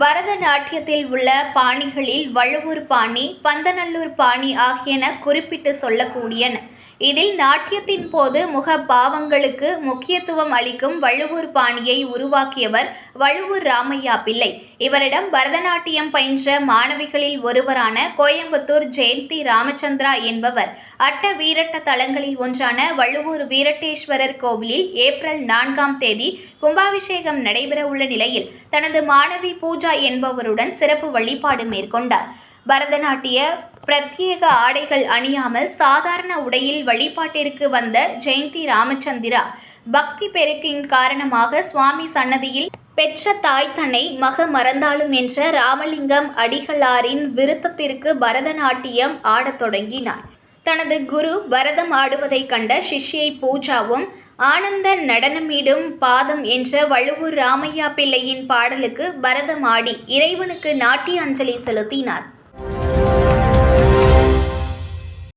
பரதநாட்டியத்தில் உள்ள பாணிகளில் வள்ளுவூர் பாணி பந்தநல்லூர் பாணி ஆகியன குறிப்பிட்டு சொல்லக்கூடியன. இதில் நாட்டியத்தின் போது முக பாவங்களுக்கு முக்கியத்துவம் அளிக்கும் வள்ளுவூர் பாணியை உருவாக்கியவர் வள்ளுவூர் ராமையா பிள்ளை. இவரிடம் பரதநாட்டியம் பயின்ற மாணவிகளில் ஒருவரான கோயம்புத்தூர் ஜெயந்தி ராமச்சந்திரா என்பவர். அட்ட வீரட்ட தலங்களில் ஒன்றான வள்ளுவூர் வீரட்டேஸ்வரர் கோவிலில் ஏப்ரல் நான்காம் தேதி கும்பாபிஷேகம் நடைபெறவுள்ள நிலையில் தனது மாணவி பூஜா என்பவருடன் சிறப்பு வழிபாடு மேற்கொண்டார். பரதநாட்டிய பிரத்யேக ஆடைகள் அணியாமல் சாதாரண உடையில் வழிபாட்டிற்கு வந்த ஜெயந்தி ராமச்சந்திரா பக்தி பெருக்கின் காரணமாக சுவாமி சன்னதியில் பெற்ற தாய் தன்னை மக மறந்தாலும் என்ற ராமலிங்கம் அடிகளாரின் விருத்தத்திற்கு பரதநாட்டியம் ஆடத் தொடங்கினார். தனது குரு பரதம் ஆடுவதைக் கண்ட சிஷ்யை பூஜாவும் ஆனந்த நடனமிடும் பாதம் என்ற வழுவூர் ராமையா பிள்ளையின் பாடலுக்கு பரதம் ஆடி இறைவனுக்கு நாட்டிய அஞ்சலி செலுத்தினார்.